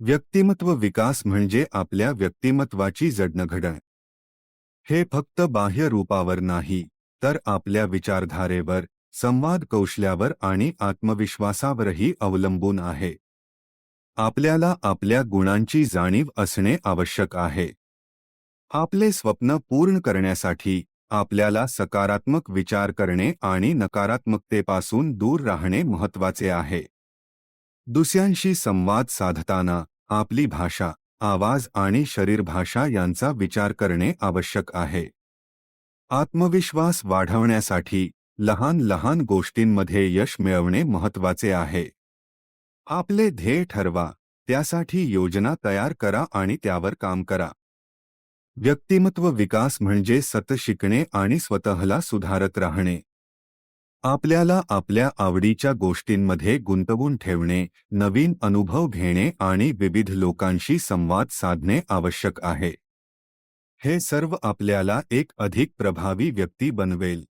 व्यक्तिमत्व विकास म्हणजे आपल्या व्यक्तिमत्वाची जडणघडण. हे फक्त बाह्य रूपावर नाही तर आपल्या विचारधारेवर संवाद कौशल्यावर आणि आत्मविश्वासावरही अवलंबून आहे. आपल्याला आपल्या गुणांची जाणीव असणे आवश्यक आहे. आपले स्वप्न पूर्ण करण्यासाठी आपल्याला सकारात्मक विचार करणे आणि नकारात्मकतेपासून दूर राहणे महत्त्वाचे आहे. दुसऱ्यांशी संवाद साधताना आपली भाषा आवाज आणि शरीरभाषा यांचा विचार करणे आवश्यक आहे. आत्मविश्वास वाढवण्यासाठी लहान लहान गोष्टींमध्ये यश मिळवणे महत्त्वाचे आहे. आपले ध्येय ठरवा त्यासाठी योजना तयार करा आणि त्यावर काम करा. व्यक्तिमत्व विकास म्हणजे सत शिकणे आणि स्वतःला सुधारत राहणे. आपल्याला आपल्या आवडीच्या गोष्टींमध्ये गुंतवून ठेवणे नवीन अनुभव घेणे आणि विविध लोकांशी संवाद साधणे आवश्यक आहे. हे सर्व आपल्याला एक अधिक प्रभावी व्यक्ती बनवेल.